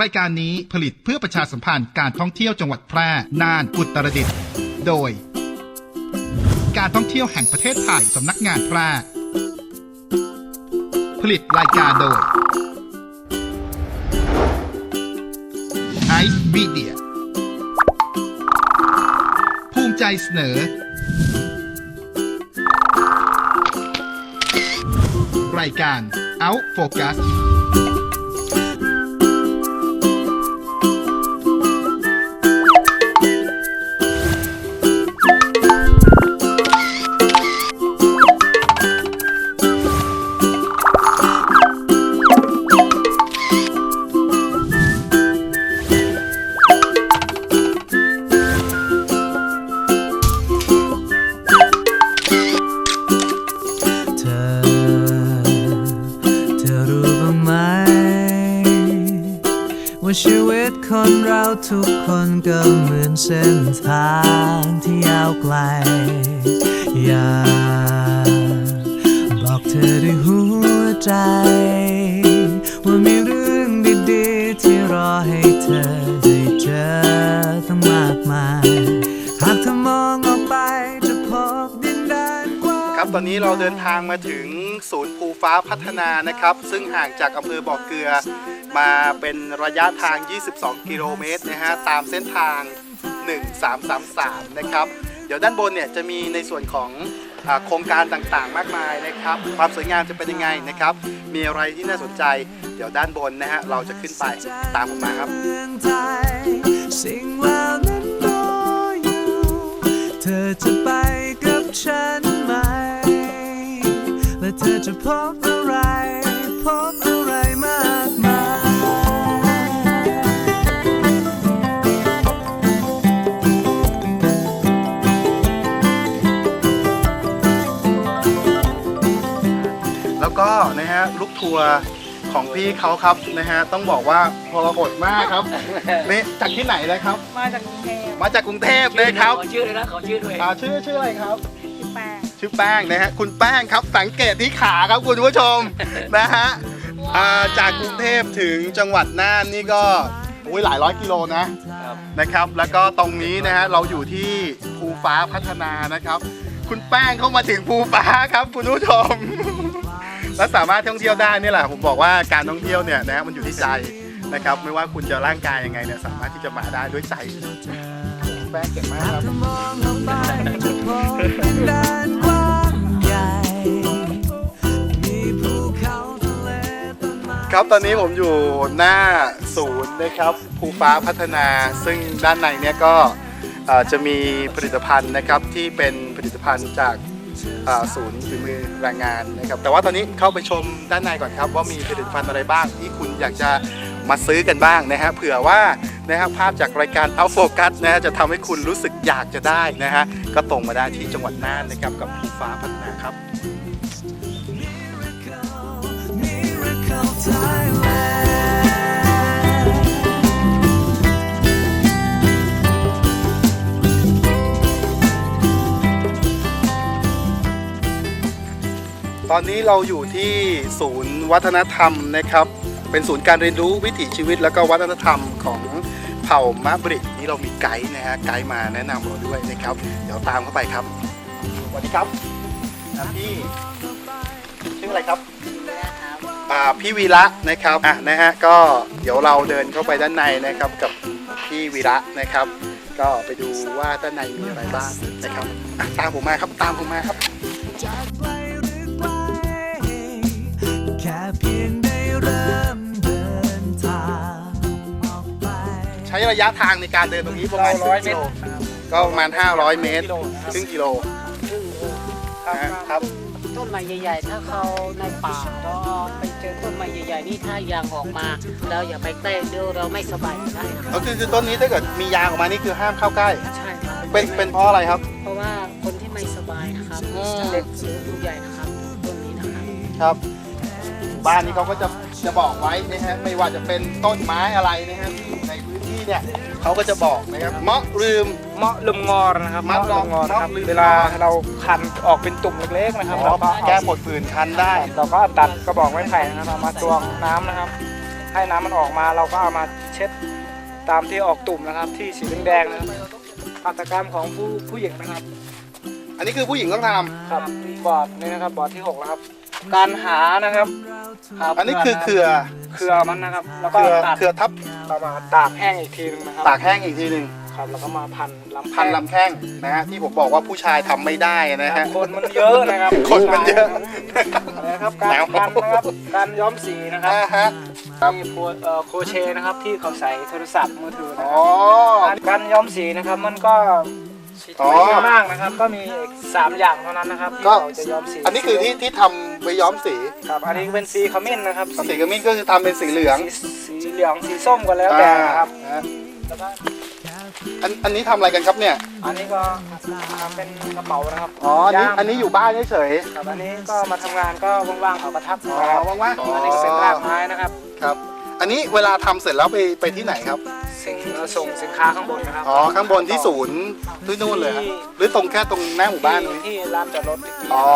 รายการนี้ผลิตเพื่อประชาสัมพันธ์การท่องเที่ยวจังหวัดแพร่น่านอุตรดิตถ์โดย การท่องเที่ยวแห่งประเทศไทยสำนักงานแพร่ผลิตรายการโดย Ice Media ภูมิใจเสนอ รายการ Out Focus ชีวิตคนเราทุกคนก็เหมือนเส้นทางที่ยาวไกล อย่าบอกเธอด้วยหัวใจ ว่ามีเรื่องดีๆ ที่รอให้เธอได้เจอตั้งมากมาย หากเธอมองออกไปจะพบดินแดนกว้าง ครับตอนนี้เราเดินทางมาถึง ศูนย์ภูฟ้าพัฒนานะครับ ซึ่งห่างจากอำเภอบ่อเกลือ มาเป็นระยะทาง 22 กิโลเมตรนะฮะตามเส้นทาง 1333 นะครับ เดี๋ยวด้านบนเนี่ยจะมีในส่วนของโครงการต่างๆ มากมายนะครับ ความสวยงามจะเป็นยังไงนะครับ มีอะไรที่น่าสนใจ เดี๋ยวด้านบนนะฮะเราจะขึ้นไปตามผมมาครับสิ่งเหล่านั้นรออยู่เธอจะไปกับฉัน จะพบอะไร พบอะไรมากมาย แล้วก็นะฮะลูกทัวร์ของพี่เขาครับนะฮะต้องบอกว่าพลหดมากครับ นี่จากที่ไหนเลยครับ มาจากกรุงเทพมาจากกรุงเทพเลยครับ ขอชื่อเลยนะขอชื่อด้วย อ่าชื่อชื่ออะไรครับ ชื่อแป้งชื่อแป้งนะฮะคุณแป้งครับสังเกตที่ขาครับคุณผู้ชมนะฮะอ่าจากกรุงเทพถึงจังหวัดน่านนี่ก็อุ้ยหลายร้อยกิโลนะนะครับ แล้วก็ตรงนี้นะฮะเราอยู่ที่ภูฟ้าพัฒนานะครับ คุณแป้งเข้ามาถึงภูฟ้าครับ คุณผู้ชม และสามารถท่องเที่ยวได้นี่แหละผมบอกว่าการท่องเที่ยวเนี่ยนะฮะมันอยู่ที่ใจนะครับ ไม่ว่าคุณจะร่างกายยังไงเนี่ยสามารถที่จะมาได้ด้วยใจคุณแป้งเก่งมากครับ ครับตอนนี้ผมอยู่หน้าศูนย์นะครับภูฟ้าพัฒนา ซึ่งด้านในเนี่ยก็จะมีผลิตภัณฑ์นะครับที่เป็นผลิตภัณฑ์จากศูนย์ฝีมือแรงงานนะครับ แต่ว่าตอนนี้เข้าไปชมด้านในก่อนครับ ว่ามีผลิตภัณฑ์อะไรบ้างที่คุณอยากจะมาซื้อกันบ้างนะฮะเผื่อว่านะครับภาพจากรายการเอาโฟกัสนะฮะจะทำให้คุณรู้สึกอยากจะได้นะฮะก็ตรงมาได้ที่จังหวัดน่านนะครับกับภูฟ้าพัฒนาครับ ตอนนี้เราอยู่ที่ศูนย์วัฒนธรรมนะครับ เป็นศูนย์การเรียนรู้วิถีชีวิต แล้วก็วัฒนธรรมของเผ่ามะบรินี่เรามีไกด์นะฮะไกด์มาแนะนำเราด้วยนะครับ เดี๋ยวตามเข้าไปครับสวัสดีครับอะพี่ชื่ออะไรครับ พี่วีระนะครับอะนะฮะก็เดี๋ยวเราเดินเข้าไปด้านในนะครับกับพี่วีระนะครับ ก็ไปดูว่าด้านในมีอะไรบ้างนะครับอะตามผมมาครับตามผมมาครับ จากไกลหรือไกลแค่เพียงได้เริ่มเดินทางออกไป ใช้ระยะทางในการเดินตรงนี้ประมาณร้อยครึ่งเมกิตโลรก็ประมาณ 500 เมตรกิโลนะครับครึ่งกิโลซึ่งนะฮะ ครับ ต้นไม้ใหญ่ๆ ถ้าเขาในป่าเราไปเจอต้นไม้ใหญ่ๆนี่ถ้ายางออกมา เราอย่าไปใกล้เดี๋ยวเราไม่สบายได้นะคก็รับคือคือต้นนี้ถ้าเกิดมียางออกมานี่คือห้ามเข้าใกล้ ใช่ครับเป็นเป็นเพราะอะไรครับ เพราะว่าคนที่ไม่สบายนะครับอืม เด็กหรือผู้ใหญ่นะครับต้นนี้นะครับครับ บ้านนี้เขาก็จะจะบอกไว้นะฮะไม่ว่าจะเป็นต้นไม้อะไรนะฮะที่อยู่ในพื้น ที่เนี่ยเขาก็จะบอกนะครับเมาะลืม เมาะลุมงอรนะครับมะเมาะลุมงอนะครับเมาะลุมงอ เวลาเราคันออกเป็นตุ่มเล็กๆนะครับอ๋อเราก็เอาแก้ปวดผื่นคันได้ เราก็ตัดกระบอกไม้ไผ่นะครับเอามาตวงน้ำนะครับ ให้น้ำมันออกมาเราก็เอามาเช็ดตามที่ออกตุ่มนะครับ ที่สีแดงๆนะครับหัตถกรรมของผู้ผู้หญิงนะครับ อันนี้คือผู้หญิงต้องทครับบอร์ดนี่นะครับบอร์ดที่หกแล้วครับ การหานะครับหาำอันนี้คือเครือเครือมันนะครับ แล้วเคก็รือตัดเครือทับเอามาตากแห้งอีกทีนึงนะครับตากแห้งอีกทีหนึ่งครับแล้วก็มาพันลำพันลำแข้งนะฮะที่ผมบอกว่าผู้ชายทำไม่ได้นะครัฮะบคนมันเยอะนะครับคนมันเยอะอะไรนะครับการแล้วพันนะครับการย้อมสีนะครับอ่าฮะมีโคเอ่อโครเชต์นะครับที่เขาใส่โทรศัพท์มือถือนะอ๋คอรับการย้อมสีนะครับมันก็ อ๋อไม่เยอะมากนะครับก็มีสามอย่างเท่านั้นนะครับที่ก็ เราจะย้อมสีอันนี้คือที่ที่ทำไปย้อมสีครับอันนี้เป็นสีขมิ้นนะครับสีกระมิ้นก็คือทำเป็นสีเหลืองสีสีเหลืองสีส้มก็แล้วแต่นะครับอ่าฮะแล้วก็อันอันนี้ทำอะไรกันครับเนี่ย อันนี้ก็ทำเป็นกระเป๋านะครับอ๋อ อันนี้ย่ามอันนี้อยู่บ้านเฉย ครับอันนี้ก็มาทำงานก็ว่างๆเอาประทับๆอ๋อนะครับว่างๆอันนี้ก็เป็นรากไม้นะครับครับ อันนี้เวลาทำเสร็จแล้วไปไปที่ไหนครับ สิ่งเอ่อส่งสินค้าข้างบนนะครับอ๋อ ข้างบนที่ศูนย์ที่นู่นเลยฮะหรือตรงแค่ตรงหน้าหมู่บ้านนี้ที่ที่ลานจอดรถอีกที อ๋อ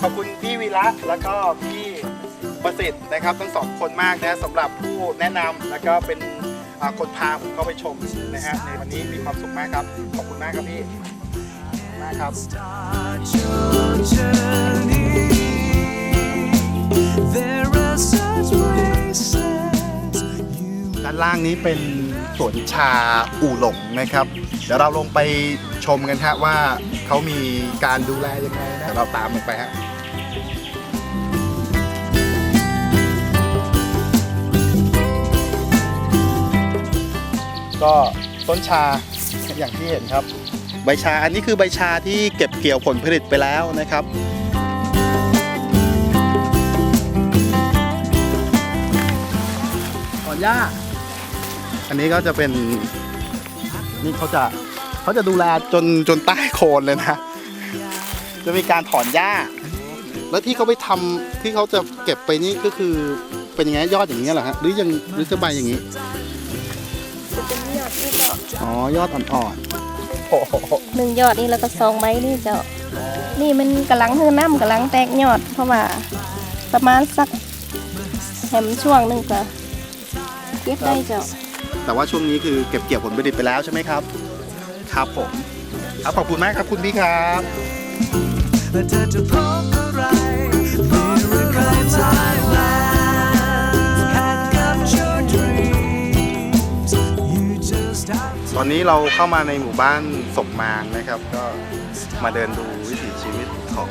ขอบคุณพี่วีระแล้วก็พี่ประสิทธิ์นะครับทั้งสองคนมากนะสำหรับผู้แนะนำแล้วก็เป็นอ่า คนพาผมเข้าไปชมนะฮะในวันนี้มีความสุขมากครับ ขอบคุณมากครับพี่ขอบคุณมากครับ Start your journey. There are such places you ด้านล่างนี้เป็นสวนชาอู่หลงนะครับ เดี๋ยวเราลงไปชมกันฮะว่าเขามีการดูแลยังไงนะเดี๋ยวเราตามลงไปฮะ ก็ต้นชาอย่างที่เห็นครับ ใบชาอันนี้คือใบชาที่เก็บเกี่ยวผลผลิตไปแล้วนะครับถอนหญ้าอันนี้ก็จะเป็นนี่เขาจะเขาจะดูแลจนจนใต้โคนเลยนะ จะมีการถอนหญ้า แล้วที่เขาไปทำที่เขาจะเก็บไปนี่ก็คือเป็นยังไงยอดอย่างเงี้ยเหรอฮะหรือยังหรือจะใบอย่างนี้จะ เป็นยอดนี่ก็อ๋อยอดอ่อนๆโอ้โหหนึ่งยอดนี่แล้วก็สองใบนี่เจ้า นี่มันกำลังฮือน้ำกำลังแตกยอด เพราะว่าประมาณสักแหมช่วงหนึงก็เก็บได้เจ้า แต่ว่าช่วงนี้คือเก็บเกี่ยวผลผลิตไปแล้วใช่ไหมครับ ครับผมครับขอบคุณมากครับคุณพี่ครับเธอจะพบอะไรมีเรื่องใคร Thailand have to ตอนนี้เราเข้ามาในหมู่บ้านสมมางนะครับ ก็มาเดินดูวิถีชีวิตของ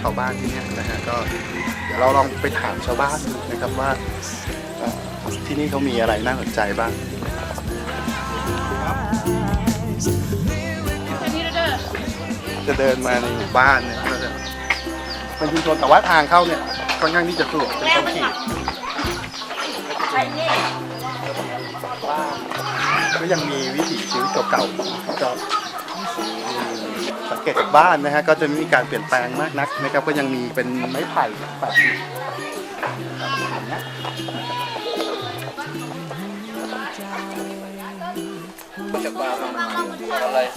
ชาวบ้านที่นี่นะฮะก็เดี๋ยวเราลองไปถามชาวบ้านดูนะครับว่าที่นี่เขามีอะไรน่าสนใจบ้างจะเดินมาในหมู่บ้านเนี่ยก็จะเป็นชุมชนแต่ว่าทางเข้าเนี่ยค่อนข้างที่จะสะดวกเป็นคอนกรีต ก็ยังมีวิถีชีวิตเก่าๆก็สังเกตจากบ้านนะฮะก็จะไม่มีการเปลี่ยนแปลงมากนักนะครับก็ยังมีเป็นไม้ไผ่แปะอยู่อย่างเงี้ย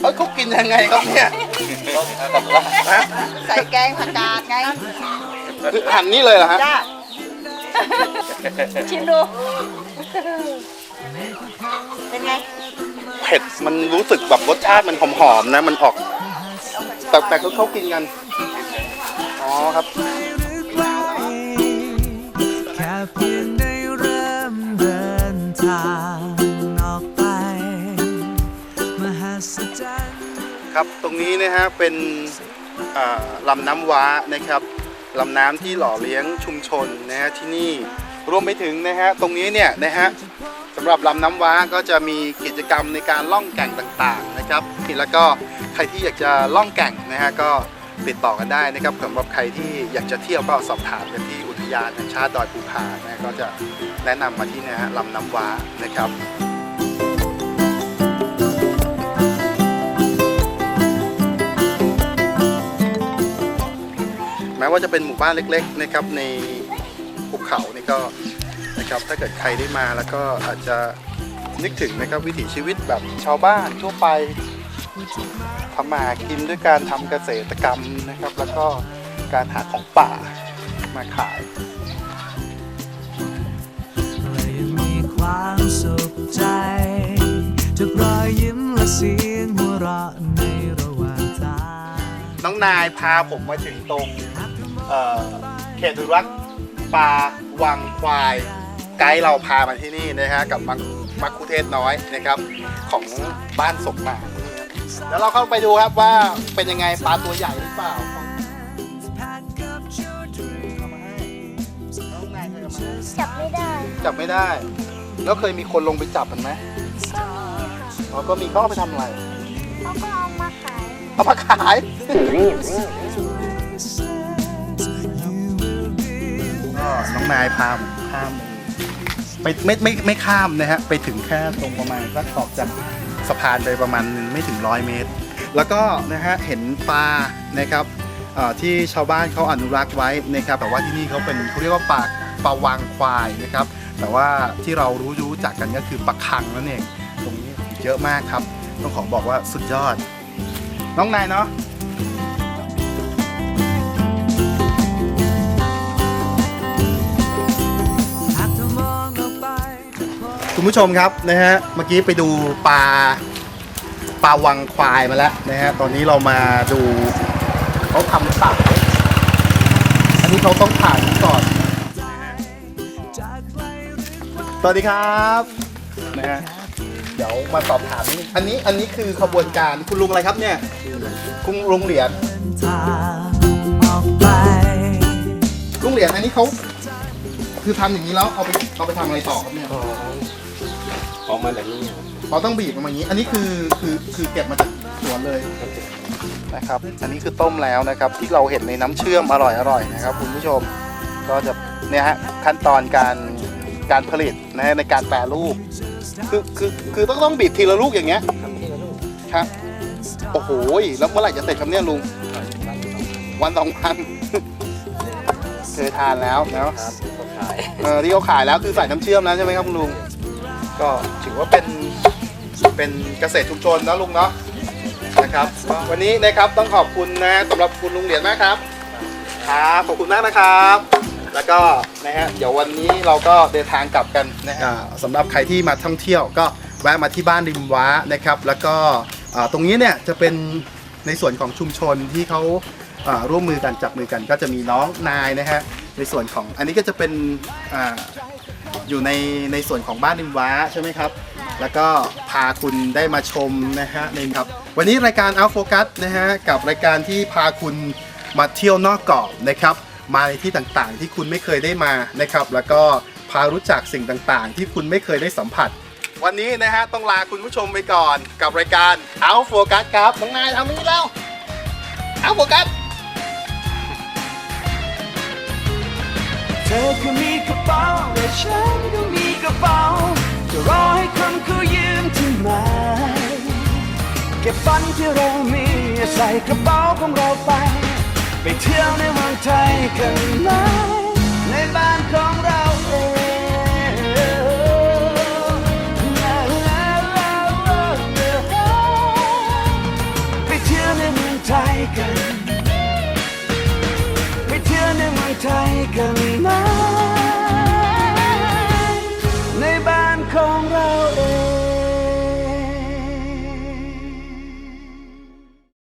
เอ้ยเขากินยังไงครับเนี่ยใส่แกงผักกาดไงคือหั่นนี่เลยเหรอฮะชิมดู เป็นไง เผ็ดมันรู้สึกแบบรสชาติมันหอมๆนะ มันออก แต่แต่เขาเขากินกัน อ๋อครับแค่เพียงได้เริ่มเดินทางออกไป มหัศจรรย์ครับตรงนี้นะฮะเป็นอ่าลำน้ำว้านะครับลำน้ำที่หล่อเลี้ยงชุมชนนะฮะที่นี่รวมไปถึงนะฮะตรงนี้เนี่ยนะฮะ หรับลำน้ำว้าก็จะมีกิจกรรมในการล่องแก่งต่างๆนะครับแล้วก็ใครที่อยากจะล่องแก่งนะฮะก็ติดต่อกันได้นะครับสำหรับใครที่อยากจะเที่ยวก็สอบถามกันที่อุทยานแห่งชาติดอยภูพานนะฮะก็จะแนะนำมาที่นะฮะลำน้ำว้านะครับแม้ว่าจะเป็นหมู่บ้านเล็กๆนะครับในภูเขานี่ก็ นะครับ ถ้าเกิดใครได้มาแล้วก็อาจจะนึกถึงนะครับวิถีชีวิตแบบชาวบ้านทั่วไปทำมาหากินด้วยการทำเกษตรกรรมนะครับ แล้วก็การหาของป่ามาขายและยังมีความสุขใจทุกรอยยิ้มและเสียงหัวเราะในระหว่างทางน้องนายพาผมมาถึงตรงเอ่อเขตอนุรักษ์ป่าวังควาย ไกด์เราพามาที่นี่นะฮะกับมักมักคุเทศน้อยนะครับของบ้านสมหมายแล้วเราเข้าไปดูครับว่าเป็นยังไงปลาตัวใหญ่หรือเปล่าน้องนายเคยเอามาให้จับไม่ได้ จับไม่ได้ แล้วเคยมีคนลงไปจับมันไหมก็มีค่ะอ๋อก็มีเขาเอาไปทำอะไรเขาก็เอามาขายเอามาขายก็น้องนายพาผมข้าม ไปไม่ไม่ไม่ข้ามนะฮะไปถึงแค่ตรงประมาณสักขอบจากสะพานไปประมาณไม่ถึงร้อยเมตร แล้วก็นะฮะเห็นปลานะครับที่ชาวบ้านเขาอนุรักษ์ไว้นะครับแต่ว่าที่นี่เขาเป็นเขาเรียกว่าปลาปลาวางควายนะครับ แต่ว่าที่เรารู้รู้จักกันก็คือปลาคังนั่นเองตรงนี้เยอะมากครับ ต้องขอบอกว่าสุดยอด น้องนายเนาะ คุณผู้ชมครับนะฮะเมื่อกี้ไปดูปลาปลาวังควายมาแล้วนะฮะตอนนี้เรามาดูเขาทำตับอันนี้เขาต้องผ่านก่อนสวัสดีครับนะฮะเดี๋ยวมาสอบถามนิดนึงอันนี้อันนี้คือขบวนการคุณลุงอะไรครับเนี่ยคุณลุงเหรียญทางออกไปลุงเหรียญอันนี้เขาคือทำอย่างนี้แล้วเอาไปเอาไปทำอะไรต่อครับเนี่ย ออกมาแบบนี้เราต้องบีบมาอย่างนี้ อันนี้คือคือคือเก็บมาจากสวนเลยนะครับ อันนี้คือต้มแล้วนะครับ ที่เราเห็นในน้ำเชื่อมอร่อยอร่อยนะครับ คุณผู้ชมก็จะเนี่ยฮะขั้นตอนการการผลิตนะฮะในการแปรรูป คือคือคือต้องต้องบีบทีละลูกอย่างเงี้ยครับโอ้โหแล้วเมื่อไหร่จะเสร็จครับเนี่ยลุงวันสองวันเคยทานแล้วเนาะครับก็ขายเออที่เขาขายแล้วคือใส่น้ำเชื่อมแล้วใช่ไหมครับคุณลุง ก็ถือว่าเป็นเป็นเกษตรชุมชนนะลุงเนาะนะครับวันนี้นะครับต้องขอบคุณนะสำหรับคุณลุงเหรียญมากครับครับขอบคุณมากนะครับ แล้วก็นะฮะเดี๋ยววันนี้เราก็เดินทางกลับกันนะฮะสำหรับใครที่มาท่องเที่ยวก็แวะมาที่บ้านริมว้านะครับ แล้วก็ตรงนี้เนี่ยจะเป็นในส่วนของชุมชนที่เขาร่วมมือกันจับมือกัน ก็จะมีน้องนายนะฮะในส่วนของอันนี้ก็จะเป็น อ่าอยู่ในในส่วนของบ้านริมว้าใช่ไหมครับ แล้วก็พาคุณได้มาชมนะฮะในครับ วันนี้รายการ Out Focus นะฮะกับรายการที่พาคุณมาเที่ยวนอกเกาะนะครับ มาในที่ต่างๆ ที่คุณไม่เคยได้มานะครับ แล้วก็พารู้จักสิ่งต่างๆ ที่คุณไม่เคยได้สัมผัส วันนี้นะฮะต้องลาคุณผู้ชมไปก่อนกับรายการ Out Focus ครับน้องนายทำนี้แล้ว Out Focus เธอก็มีกระเป๋าและฉันก็มีกระเป๋า จะรอให้คนเขายืมที่ไหนเก็บฝันที่เรามีใส่กระเป๋าของเราไป ไปเที่ยวในเมืองไทยกันนะ